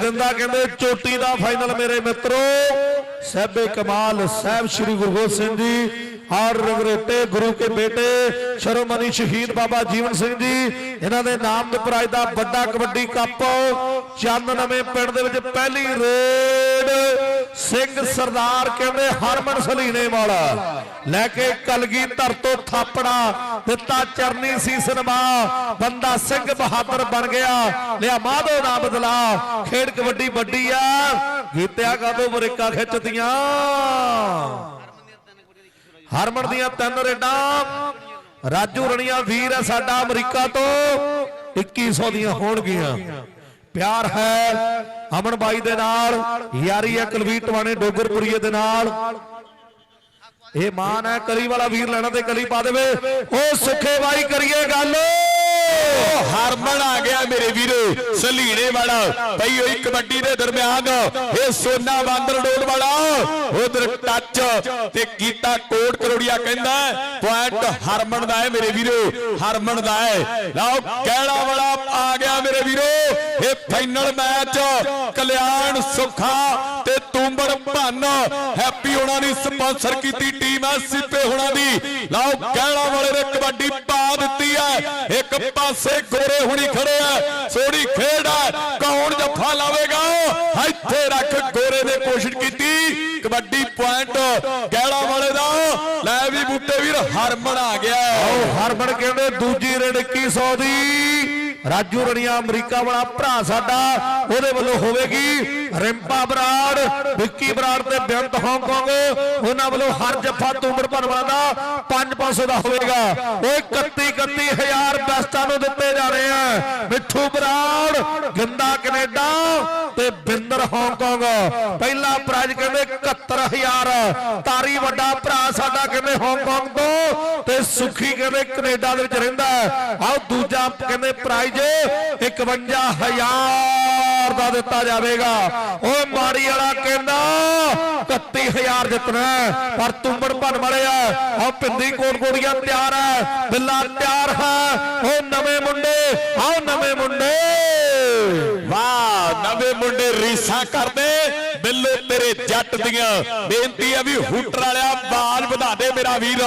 ਦਿੰਦਾ ਕਹਿੰਦੇ ਚੋਟੀ ਦਾ ਫਾਈਨਲ ਮੇਰੇ ਮਿੱਤਰੋ। ਸਹਿਬੇ ਕਮਾਲ ਸਾਹਿਬ ਸ੍ਰੀ ਗੁਰੂ ਗੋਬਿੰਦ ਸਿੰਘ ਜੀ ਔਰ ਰੰਗਰੇਟੇ, ਗੁਰੂ ਕੇ ਬੇਟੇ ਸ਼ਰਮਨੀ ਸ਼ਹੀਦ ਬਾਬਾ ਜੀਵਨ ਸਿੰਘ ਜੀ, ਇਹਨਾਂ ਦੇ ਨਾਮ ਦੇ ਪ੍ਰਾਈਜ਼ ਦਾ ਵੱਡਾ ਕਬੱਡੀ ਕੱਪ ਚੰਦ ਨਵੇਂ ਪਿੰਡ ਦੇ ਵਿੱਚ ਪਹਿਲੀ ਰੇਡ, ਸਿੰਘ ਸਰਦਾਰ ਕਹਿੰਦੇ ਹਰਮਨ ਸਲੀਨੇ ਵਾਲਾ। ਲੈ ਕੇ ਕਲਗੀ ਧਰ ਤੋਂ ਥਾਪੜਾ, ਦਿੱਤਾ ਚਰਨੀ ਸੀਸ ਨਵਾ ਬੰਦਾ ਸਿੰਘ ਬਹਾਦਰ ਬਣ ਗਿਆ। ਲਿਆ ਮਾਧੋ ਨਾ ਬਦਲਾ, ਖੇਡ ਕਬੱਡੀ ਵੱਡੀ ਆ। ਗੀਤਿਆ ਕਾਦੋਂ ਬਰੇਕਾ ਖਿੱਚਦੀਆਂ ਹਰਮਨ ਦੀਆਂ ਤਿੰਨ ਰੇਡਾਂ। ਰਾਜੂ ਰਣੀਆਂ ਵੀਰ ਹੈ ਸਾਡਾ ਅਮਰੀਕਾ ਤੋਂ। 2100 ਦੀਆਂ ਹੋਣਗੀਆਂ। ਪਿਆਰ ਹੈ ਅਮਨ ਬਾਈ ਦੇ ਨਾਲ, ਯਾਰੀ ਹੈ ਕੁਲਵੀਰ ਟਵਾਣੇ ਡੋਗਰਪੁਰੀਏ ਦੇ ਨਾਲ। ਇਹ ਮਾਨ ਹੈ, ਕਲੀ ਵਾਲਾ ਵੀਰ ਲੈਣਾ ਤੇ ਕਲੀ ਪਾ ਦੇਵੇ। ਉਹ ਸੁੱਖੇ ਬਾਈ ਕਰੀਏ ਗੱਲ। ਹਰਮਨ ਆ ਗਿਆ ਮੇਰੇ ਵੀਰੋ, ਸਲੀਣੇ ਵਾਲਾ। ਪਈ ਹੋਈ ਕਬੱਡੀ ਦੇ ਦਰਮਿਆਨ। ਇਹ ਸੋਨਾ ਬਾਂਦਰ ਰੋਡ ਵਾਲਾ। ਉਧਰ ਟੱਚ ਤੇ ਕੀਤਾ ਕੋਟ ਕਰੋੜੀਆ ਕਹਿੰਦਾ ਪੁਆਇੰਟ ਹਰਮਨ ਦਾ ਹੈ ਮੇਰੇ ਵੀਰੋ, ਹਰਮਨ ਦਾ ਹੈ। ਲਓ ਕਹਿਣਾ ਵਾਲਾ ਆ ਗਿਆ ਮੇਰੇ ਵੀਰੋ। ਇਹ ਫਾਈਨਲ ਮੈਚ ਕਲਿਆਣ ਸੁਖਾ ਤੇ ਭੰਨ ਹੈਪੀ ਹੋਣਾ ਦੀ ਸਪਾਂਸਰ ਕੀਤੀ ਟੀਮ ਹੈ ਸਿੱਪੇ ਹੋਣਾ ਦੀ। ਲਓ ਕਹਿਣਾ ਵਾਲੇ ਨੇ ਕਬੱਡੀ ਪਾ ਦਿੱਤੀ ਹੈ ਇੱਕ ਪਾਸੇ ਗੋਰੇ ਹੁਣੀ ਖੜੇ ਆ। ਸੋਹਣੀ ਖੇਡ ਹੈ ਕੌਣ ਜੱਫਾ ਲਾਵੇਗਾ? ਇੱਥੇ ਰੱਖ ਗੋਰੇ ਨੇ ਕੋਸ਼ਿਸ਼ ਕੀਤੀ। ਕਬੱਡੀ ਪੁਆਇੰਟ ਗੈਲਾ ਵਾਲੇ ਦਾ। ਲੈ ਵੀ ਬੂਟੇ ਵੀਰ, ਹਰਮਨ ਆ ਗਿਆ। ਉਹ ਹਰਮਨ ਕਹਿੰਦੇ, ਦੂਜੀ ਰੇਡ 2100 ਦੀ। ਰਾਜੂ ਰਣੀਆ ਅਮਰੀਕਾ ਵਾਲਾ ਭਰਾ ਸਾਡਾ, ਉਹਦੇ ਵੱਲੋਂ ਹੋਵੇਗੀ ਰਿੰਪਾ ਬਰਾੜ, ਵਿੱਕੀ ਬਰਾੜ ਤੇ ਬੇਅੰਤ ਹਾਂਗਕਾਂਗ ਉਹਨਾਂ ਵੱਲੋਂ ਹਰ ਜੱਫਾ ਤੁੰਬੜ ਭਨਵਾ ਦਾ 5-500 ਦਾ ਹੋਵੇਗਾ। ਉਹ 31 31000 ਬੈਸਟਾਂ ਨੂੰ ਦਿੱਤੇ ਜਾ ਰਹੇ ਆ। ਮਿੱਠੂ ਬਰਾੜ, ਗਿੰਦਾ ਕੈਨੇਡਾ ਤੇ ਬਿੰਦਰ ਹਾਂਗਕਾਂਗ ਪਹਿਲਾ ਪ੍ਰਾਈਜ਼ ਕਹਿੰਦੇ 71000 ਤਾਰੀ ਵੱਡਾ ਭਰਾ ਸਾਡਾ ਕਹਿੰਦੇ ਹਾਂਗਕਾਂਗ ਤੋਂ ਤੇ ਸੁਖੀ ਕਹਿੰਦੇ ਕੈਨੇਡਾ ਦੇ ਵਿੱਚ ਰਹਿੰਦਾ ਆਓ ਦੂਜਾ ਕਹਿੰਦੇ ਪ੍ਰਾਈਜ਼ 51000 ਦਾ ਦਿੱਤਾ ਜਾਵੇਗਾ। ਓਏ ਮਾੜੀ ਵਾਲਾ ਕਹਿੰਦਾ 31000 ਜਿੱਤਣਾ ਹੈ। ਪਰ ਤੁੰਬੜ ਭੰਨ ਵਾਲੇ ਆ। ਆਓ ਪਿੰਦੀ ਕੋਟ ਕੋੜੀਆਂ ਤਿਆਰ ਹੈ। ਬਿੱਲਾ ਤਿਆਰ ਹੈ। ਓ ਨਵੇਂ ਮੁੰਡੇ ਆਓ ਨਵੇਂ ਮੁੰਡੇ। ਵਾਹ। ਨਵੇਂ ਮੁੰਡੇ ਰੀਸਾਂ ਕਰਦੇ ਬਿੱਲੋ ਤੇਰੇ ਜੱਟ ਦੀਆਂ ਬੇਨਤੀ ਹੈ ਵੀ ਹੂਟਰ ਵਾਲਿਆ ਬਾਲ ਵਧਾ ਦੇ ਮੇਰਾ ਵੀਰ।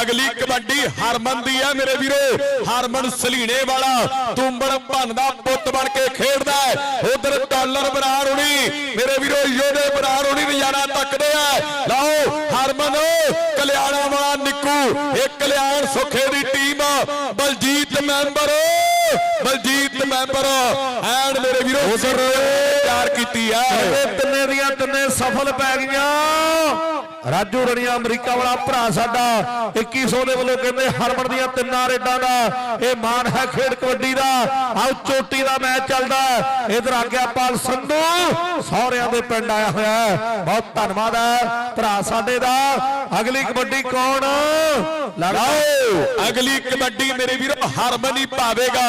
ਅਗਲੀ ਕਬੱਡੀ ਹਰਮਨ ਦੀ ਹੈ ਮੇਰੇ ਵੀਰੋ। ਹਰਮਨ ਸਲੀਣੇ ਵਾਲਾ ਤੁੰਬੜ ਭੰਨ ਦਾ ਪੁੱਤ ਬਣ ਕੇ ਖੇਡਦਾ ਉਧਰ ਡਾਲਰ ਬਰਾਰ ਹੋਣੀ ਮੇਰੇ ਵੀਰੋ, ਯੋਧੇ ਬਰਾੜ ਹੋਣੀ ਨਜ਼ਾਰਾ ਤੱਕਦੇ ਆ। ਲਓ, ਹਰਮਨ, ਕਲਿਆਣਾ ਵਾਲਾ ਨਿੱਕੂ ਇਹ ਕਲਿਆਣ ਸੁਖੇ ਦੀ team, Baljeet member. Baljeet member and ਮੇਰੇ ਵੀਰੋ ਉਧਰ ਤਿਆਰ ਕੀਤੀ ਹੈ ਤਿੰਨੇ ਦੀਆਂ ਤਿੰਨੇ ਸਫਲ ਪੈ ਗਈਆਂ। ਰਾਜੂ ਰਣੀਆ ਅਮਰੀਕਾ ਵਾਲਾ ਭਰਾ ਸਾਡਾ 2100 ਦੇ ਵੱਲੋਂ ਕਹਿੰਦੇ ਹਰਮਨ ਦੀਆਂ ਤਿੰਨਾਂ ਰੇਡਾਂ ਦਾ, ਇਹ ਮਾਨ ਹੈ ਖੇਡ ਕਬੱਡੀ ਦਾ, ਆਓ ਚੋਟੀ ਦਾ ਮੈਚ ਚੱਲਦਾ ਇਧਰ ਆ ਸੰਧੂ, ਸਹੁਰਿਆਂ ਦੇ ਪਿੰਡ ਆਇਆ ਹੋਇਆ ਬਹੁਤ ਧੰਨਵਾਦ ਹੈ ਭਰਾ ਸਾਡੇ ਦਾ। ਅਗਲੀ ਕਬੱਡੀ ਕੌਣ? ਲੜਾਓ ਅਗਲੀ ਕਬੱਡੀ ਮੇਰੇ ਵੀਰੋ ਹਰਮਨ ਹੀ ਪਾਵੇਗਾ।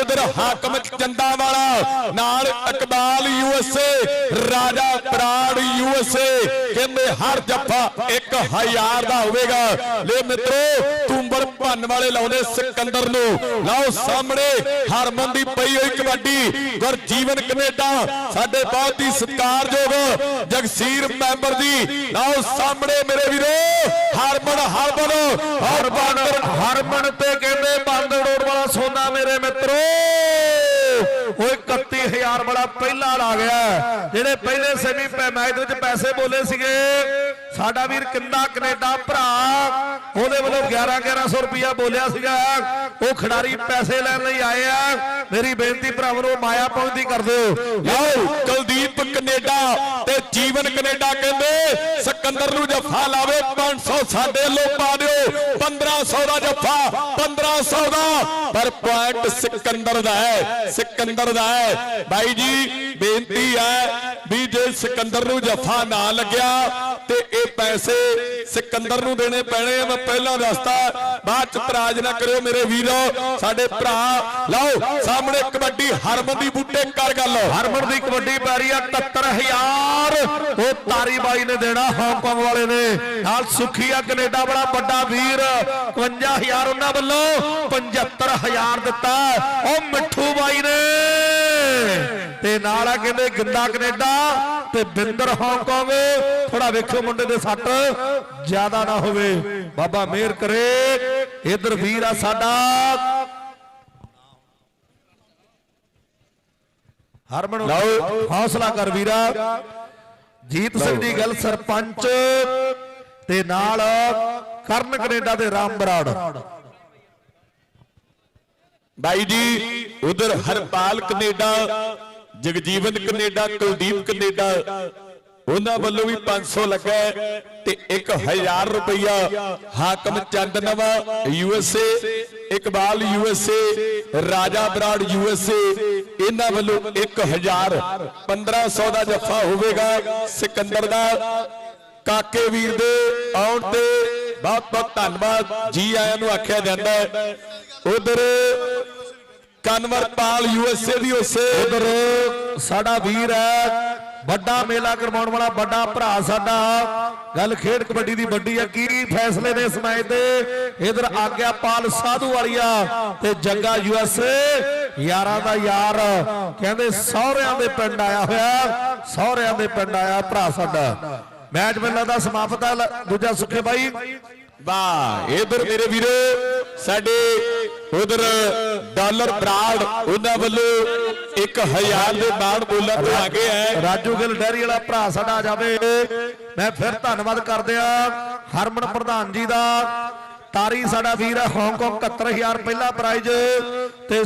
ਇਧਰ ਹਾਕਮ ਚੰਦਾ ਵਾਲਾ, ਨਾਲ ਇਕਬਾਲ ਯੂਐਸਏ ਰਾਜਾ ਬਰਾੜ ਯੂਐਸਏ ਕਹਿੰਦੇ ਹਰ ਜੱਫਾ ਇੱਕ ਹਜ਼ਾਰ ਦਾ ਹੋਵੇਗਾ। ਲੈ ਮਿੱਤਰੋ ਤੁੰਬਰ ਭੰਨ ਵਾਲੇ ਲਾਉਂਦੇ ਸਿਕੰਦਰ ਨੂੰ। ਲਓ ਸਾਹਮਣੇ, ਹਰਮਨ ਦੀ ਪਈ ਹੋਈ ਕਬੱਡੀ। ਗੁਰਜੀਵਨ ਕੈਨੇਡਾ, ਸਾਡੇ ਬਹੁਤ ਹੀ ਸਤਿਕਾਰਯੋਗ ਜਗਸੀਰ ਮੈਂਬਰ ਦੀ। ਲਓ ਸਾਹਮਣੇ ਮੇਰੇ ਵੀਰੋ, ਹਰਮਨ ਹਰਮਨ ਹਰਮਨ ਹਰਮਨ ਤੇ ਕਹਿੰਦੇ ਬੰਦ ਰੋਡ ਵਾਲਾ ਸੋਨਾ ਮੇਰੇ ਮਿੱਤਰੋ। ਓਏ 31000 ਵਾਲਾ ਪਹਿਲਾ ਲਾ ਗਿਆ। ਜਿਹੜੇ ਪਹਿਲੇ ਸੈਮੀ ਮੈਚ ਦੇ ਵਿੱਚ ਪੈਸੇ ਬੋਲੇ ਸੀਗੇ। ਸਾਡਾ ਵੀਰ ਕਿੰਦਾ ਕੈਨੇਡਾ ਭਰਾ? ਉਹਦੇ ਵੱਲੋਂ 11 1100 ਰੁਪਇਆ ਬੋਲਿਆ ਸੀਗਾ। ਉਹ ਖਿਡਾਰੀ ਪੈਸੇ ਲੈਣ ਲਈ ਆਏ ਆ। ਮੇਰੀ ਬੇਨਤੀ ਭਰਾਵਾਂ ਨੂੰ ਮਾਇਆ ਪਹੁੰਚਦੀ ਕਰ ਦਿਓ। ਲਓ, ਕੁਲਦੀਪ ਕੈਨੇਡਾ ਤੇ ਜੀਵਨ ਕੈਨੇਡਾ ਕਹਿੰਦੇ ਸਿਕੰਦਰ ਨੂੰ ਜੱਫਾ ਲਾਵੇ 500 ਸਾਡੇ ਲੋ ਪਾ ਦਿਓ। 1500 ਦਾ ਜੱਫਾ 1500 ਦਾ। ਪਰ ਪੁਆਇੰਟ ਸਿਕੰਦਰ ਦਾ ਹੈ, ਸਿਕੰਦਰ ਦਾ ਹੈ। ਬਾਈ ਜੀ, ਬੇਨਤੀ ਹੈ ਵੀ ਜੇ ਸਿਕੰਦਰ ਨੂੰ ਜੱਫਾ ਨਾ ਲੱਗਿਆ ਤੇ ਇਹ ਪੈਸੇ ਸਿਕੰਦਰ ਨੂੰ ਦੇਣੇ ਪੈਣੇ ਆ। ਮੈਂ ਪਹਿਲਾਂ ਦੱਸਤਾ, ਬਾਅਦ ਚ ਤਰਾਜ ਨਾ ਕਰਿਓ ਮੇਰੇ ਵੀਰੋ, ਸਾਡੇ ਭਰਾ। ਲਓ, ਸਾਹਮਣੇ ਕਬੱਡੀ, ਹਰਮਨ ਦੀ ਬੂਟੇ, ਕਰ ਗੱਲ। ਹਰਮਨ ਦੀ ਕਬੱਡੀ ਪੈ ਰਹੀ ਆ 71000 ਉਹ ਤਾਰੀ ਬਾਈ ਨੇ ਦੇਣਾ ਹਾਂਗਕਾਂਗ ਵਾਲੇ ਨੇ। ਨਾਲ ਸੁਖੀ ਆ ਕੈਨੇਡਾ ਬੜਾ ਵੱਡਾ ਵੀਰ 51000 ਉਹਨਾਂ ਵੱਲੋਂ 75000 ਦਿੱਤਾ। ਉਹ ਮਿੱਠੂ ਬਾਈ ਨੇ। ਤੇ ਨਾਲ ਆ ਕਹਿੰਦੇ ਗਿੰਦਾ ਕੈਨੇਡਾ ਤੇ ਬਿੰਦਰ ਹਾਂਗਕਾਂਗ ਥੋੜਾ ਵੇਖਿਓ ਮੁੰਡੇ ਦੇ ਸੱਟ। ਜ਼ਿਆਦਾ ਨਾ ਹੋਵੇ। ਬਾਬਾ ਮਿਹਰ ਕਰੇ। ਇਧਰ ਵੀਰ ਆ ਸਾਡਾ। ਹਰਮਨ ਲਓ। ਹੌਸਲਾ ਕਰ ਵੀਰਾ। ਜੀਤ ਸਿੰਘ ਦੀ ਗੱਲ ਸਰਪੰਚ ਤੇ ਨਾਲ ਕਰਨ ਕੈਨੇਡਾ ਦੇ ਰਾਮ ਬਰਾੜ। ਬਾਈ ਜੀ ਉਧਰ Harpal Canada Jagjeevan Canada Kuldeep Canada ਉਹਨਾਂ ਵੱਲੋਂ ਵੀ 500 ਲੱਗਾ ਤੇ 1000 ਰੁਪਇਆ ਹਾਕਮ ਚੰਦ ਨਵਾ USA Iqbal USA Raja Brar USA ਇਹਨਾਂ ਵੱਲੋਂ 1000 1500 ਦਾ ਜੱਫਾ ਹੋਵੇਗਾ ਸਿਕੰਦਰ ਦਾ। ਕਾਕੇ ਵੀਰ ਦੇ ਆਉਣ ਤੇ ਬਹੁਤ ਬਹੁਤ ਧੰਨਵਾਦ। ਜੀ ਆਇਆਂ ਨੂੰ ਆਖਿਆ ਜਾਂਦਾ ਹੈ। ਉਧਰ ਕਨਵਰਪਾਲ ਯੂਐਸਏ ਦੀ ਉਸੇ। ਉਧਰ ਸਾਡਾ ਵੀਰ ਹੈ। ਵੱਡਾ ਮੇਲਾ ਕਰਵਾਉਣ ਵਾਲਾ ਵੱਡਾ ਭਰਾ ਸਾਡਾ। ਗੱਲ ਖੇਡ ਕਬੱਡੀ ਦੀ ਵੱਡੀ ਹੈ ਕੀ ਫੈਸਲੇ ਨੇ ਇਸ ਮੈਚ ਦੇ? ਇਧਰ ਆਗਿਆਪਾਲ ਸਾਧੂ ਵਾਲੀਆ ਤੇ ਜੱਗਾ ਯੂਐਸਏ ਯਾਰਾਂ ਦਾ ਯਾਰ, ਕਹਿੰਦੇ ਸਹੁਰਿਆਂ ਦੇ ਪਿੰਡ ਆਇਆ ਹੋਇਆ, ਸਹੁਰਿਆਂ ਦੇ ਪਿੰਡ ਆਇਆ ਭਰਾ ਸਾਡਾ। ਮੈਚ ਮੈਨੂੰ ਲੱਗਦਾ ਸਮਾਪਤ ਆ, ਲ- ਦੂਜਾ ਸੁੱਖੇ ਬਾਈ। ਵਾਹ ਇਧਰ ਮੇਰੇ ਵੀਰੋ, ਸਾਡੇ ਉਧਰ ਡਾਲਰ ਬਰਾਡ ਉਹਨਾਂ ਵੱਲੋਂ 1000 ਦੇ ਬਾਣ ਬੋਲਾਂ ਤੋਂ ਆਗੇ ਹੈ ਰਾਜੂ ਗਿੱਲ ਡੈਰੀ ਵਾਲਾ ਭਰਾ ਸਾਡਾ ਆ ਜਾਵੇ। ਮੈਂ ਫਿਰ ਧੰਨਵਾਦ ਕਰਦੇ ਆ ਹਰਮਨ ਪ੍ਰਧਾਨ ਜੀ ਦਾ। ਤਾਰੀ ਸਾਡਾ ਵੀਰ ਹੈ ਹਾਂਗਕਾਂਗ 71000 ਪਹਿਲਾ ਪ੍ਰਾਈਜ਼ ਤੇ